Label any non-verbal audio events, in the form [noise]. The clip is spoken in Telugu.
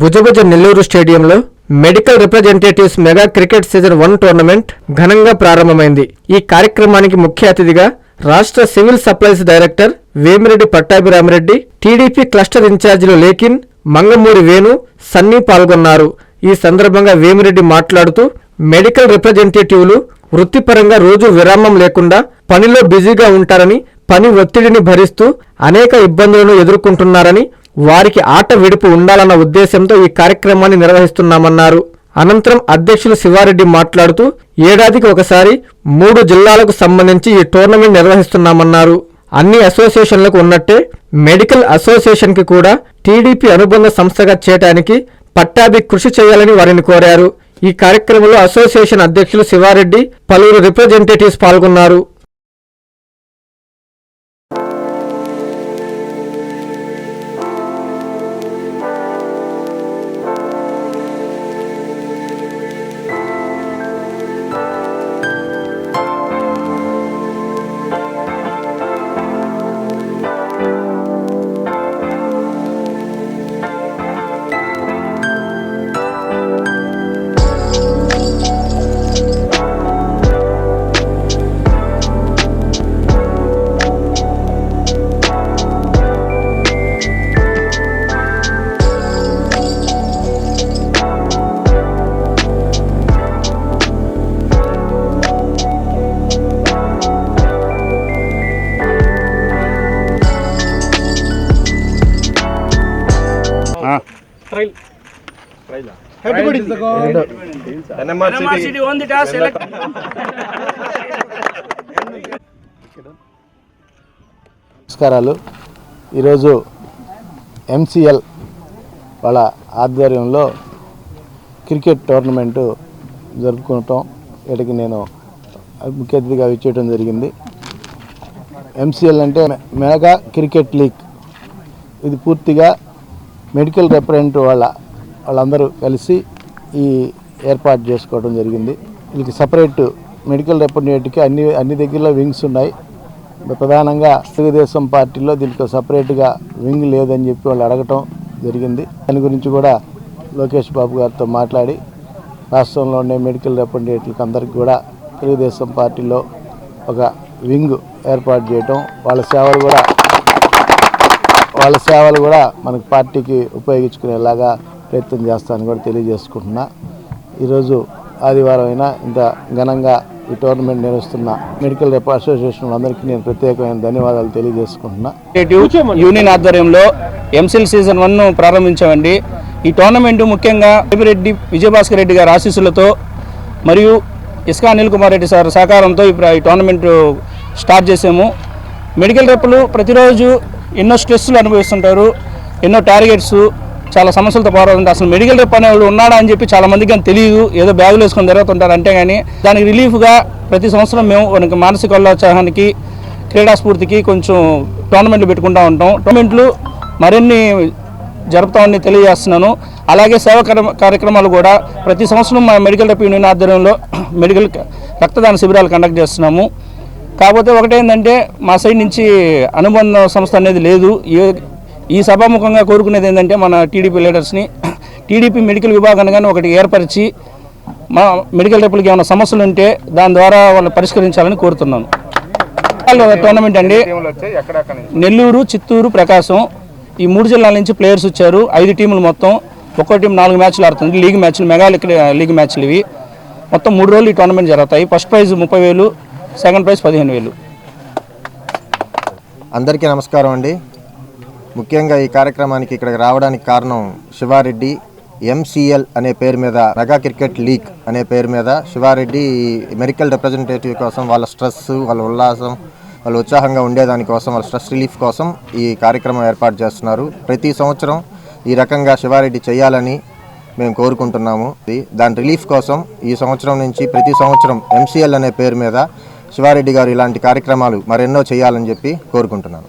భుజభుజ నెల్లూరు స్టేడియంలో medical representatives mega cricket season one tournament ఘనంగా ప్రారంభమైంది. ఈ కార్యక్రమానికి ముఖ్య అతిథిగా రాష్ట్ర civil supplies director Vemireddy Pattabhiramareddy TDP cluster ఇన్ఛార్జీలు లేకిన్ మంగమూరి వేణు సన్నీ పాల్గొన్నారు. ఈ సందర్భంగా వేమిరెడ్డి మాట్లాడుతూ మెడికల్ రిప్రజెంటేటివ్లు వృత్తిపరంగా రోజు విరామం లేకుండా పనిలో బిజీగా ఉంటారని పని ఒత్తిడిని భరిస్తూ అనేక ఇబ్బందులను ఎదుర్కొంటున్నారని వారికి ఆట విడుపు ఉండాలన్న ఉద్దేశంతో ఈ కార్యక్రమాన్ని నిర్వహిస్తున్నామన్నారు. అనంతరం అధ్యక్షులు శివారెడ్డి మాట్లాడుతూ ఏడాదికి ఒకసారి మూడు జిల్లాలకు సంబంధించి ఈ టోర్నమెంట్ నిర్వహిస్తున్నామన్నారు. అన్ని అసోసియేషన్లకు ఉన్నట్టే మెడికల్ అసోసియేషన్కి కూడా టీడీపీ అనుబంధ సంస్థగా చేయడానికి పట్టాభి కృషి చేయాలని వారిని కోరారు. ఈ కార్యక్రమంలో అసోసియేషన్ అధ్యక్షులు శివారెడ్డి పలువురు రిప్రజెంటేటివ్స్ పాల్గొన్నారు. City won the toss elect నమస్కారాలు. ఈరోజు ఎంసీఎల్ వాళ్ళ ఆధ్వర్యంలో క్రికెట్ టోర్నమెంటు జరుపుకుంటాం. వీటికి నేను ముఖ్య అతిథిగా విచ్చేయడం జరిగింది. ఎంసీఎల్ అంటే మెగా క్రికెట్ లీగ్. ఇది పూర్తిగా మెడికల్ రిప్రజెంటేటివ్ వాళ్ళ వాళ్ళందరూ కలిసి ఈ ఏర్పాటు చేసుకోవడం జరిగింది. వీళ్ళకి సపరేట్ మెడికల్ రిప్రజెంటేటివ్కి అన్ని అన్ని దగ్గరలో వింగ్స్ ఉన్నాయి. ప్రధానంగా తెలుగుదేశం పార్టీలో దీనికి సపరేట్గా వింగ్ లేదని చెప్పి వాళ్ళు అడగటం జరిగింది. దాని గురించి కూడా లోకేష్ బాబు గారితో మాట్లాడి రాష్ట్రంలో ఉండే మెడికల్ రిప్రజెంటేటివ్లకు అందరికీ కూడా తెలుగుదేశం పార్టీలో ఒక వింగ్ ఏర్పాటు చేయటం వాళ్ళ సేవలు కూడా వాళ్ళ సేవలు కూడా మనకి పార్టీకి ఉపయోగించుకునేలాగా ప్రయత్నం చేస్తానని కూడా తెలియజేసుకుంటున్నా. ఈరోజు ఆదివారం అయినా ఇంత ఘనంగా ఈ టోర్నమెంట్ నిర్వహిస్తున్న మెడికల్ రేప్ అసోసియేషన్ అందరికీ నేను ప్రత్యేకమైన ధన్యవాదాలు తెలియజేసుకుంటున్నా. యూనియన్ ఆధ్వర్యంలో ఎంసీఎల్ సీజన్ వన్ ప్రారంభించామండి. ఈ టోర్నమెంట్ ముఖ్యంగా రెడ్డి విజయభాస్కర్ రెడ్డి గారి ఆశీస్సులతో మరియు ఇస్కా అనిల్ కుమార్ రెడ్డి సార్ సహకారంతో ఈ ఈ టోర్నమెంట్ స్టార్ట్ చేసాము. మెడికల్ రెప్పులు ప్రతిరోజు ఎన్నో స్ట్రెస్లు అనుభవిస్తుంటారు ఎన్నో టార్గెట్స్ చాలా సమస్యలతో పోరాడుతుంటే అసలు మెడికల్ రెప్ అనేవాడు ఉన్నాడా అని చెప్పి చాలా మందికి కానీ తెలియదు. ఏదో బ్యాగులు వేసుకొని తిరుగుతుంటారు అంటే కానీ దానికి రిలీఫ్గా ప్రతి సంవత్సరం మేము మనకి మానసిక ఉల్లాసానికి క్రీడా స్ఫూర్తికి కొంచెం టోర్నమెంట్లు పెట్టుకుంటూ ఉంటాం. టోర్నమెంట్లు మరిన్ని జరుపుతామని తెలియజేస్తున్నాను. అలాగే సేవా కార్య- కార్యక్రమాలు కూడా ప్రతి సంవత్సరం మా మెడికల్ రెప్ యూనియన్ ఆధ్వర్యంలో [coughs] మెడికల్ రక్తదాన శిబిరాలు కండక్ట్ చేస్తున్నాము. కాకపోతే ఒకటేంటంటే మా సైడ్ నుంచి అనుబంధ సంస్థ అనేది లేదు. ఏ- ఈ సభాముఖంగా కోరుకునేది ఏంటంటే మన టీడీపీ లీడర్స్ని టీడీపీ మెడికల్ విభాగాన్ని కానీ ఒకటి ఏర్పరిచి మా మెడికల్ రేపులకి ఏమైనా సమస్యలు ఉంటే దాని ద్వారా వాళ్ళు పరిష్కరించాలని కోరుతున్నాను. టోర్నమెంట్ అండి. నెల్లూరు చిత్తూరు ప్రకాశం ఈ మూడు జిల్లాల నుంచి ప్లేయర్స్ వచ్చారు. ఐదు టీములు మొత్తం. ఒక్కో టీం నాలుగు మ్యాచ్లు ఆడుతుంది. లీగ్ మ్యాచ్లు మెగా లీగ్ లీగ్ మ్యాచ్లు ఇవి. మొత్తం మూడు రోజులు ఈ టోర్నమెంట్ జరుగుతాయి. ఫస్ట్ ప్రైజ్ ముప్పై వేలు సెకండ్ ప్రైజ్ పదిహేను వేలు. అందరికీ నమస్కారం అండి. ముఖ్యంగా ఈ కార్యక్రమానికి ఇక్కడికి రావడానికి కారణం శివారెడ్డి ఎంసీఎల్ అనే పేరు మీద మెగా క్రికెట్ లీగ్ అనే పేరు మీద శివారెడ్డి మెడికల్ రిప్రజెంటేటివ్ కోసం వాళ్ళ స్ట్రెస్ వాళ్ళ ఉల్లాసం వాళ్ళు ఉత్సాహంగా ఉండేదానికోసం వాళ్ళ స్ట్రెస్ రిలీఫ్ కోసం ఈ కార్యక్రమం ఏర్పాటు చేస్తున్నారు. ప్రతి సంవత్సరం ఈ రకంగా శివారెడ్డి చేయాలని మేము కోరుకుంటున్నాము. దాని రిలీఫ్ కోసం ఈ సంవత్సరం నుంచి ప్రతి సంవత్సరం ఎంసీఎల్ అనే పేరు మీద శివారెడ్డి గారు ఇలాంటి కార్యక్రమాలు మరెన్నో చేయాలని చెప్పి కోరుకుంటున్నాను.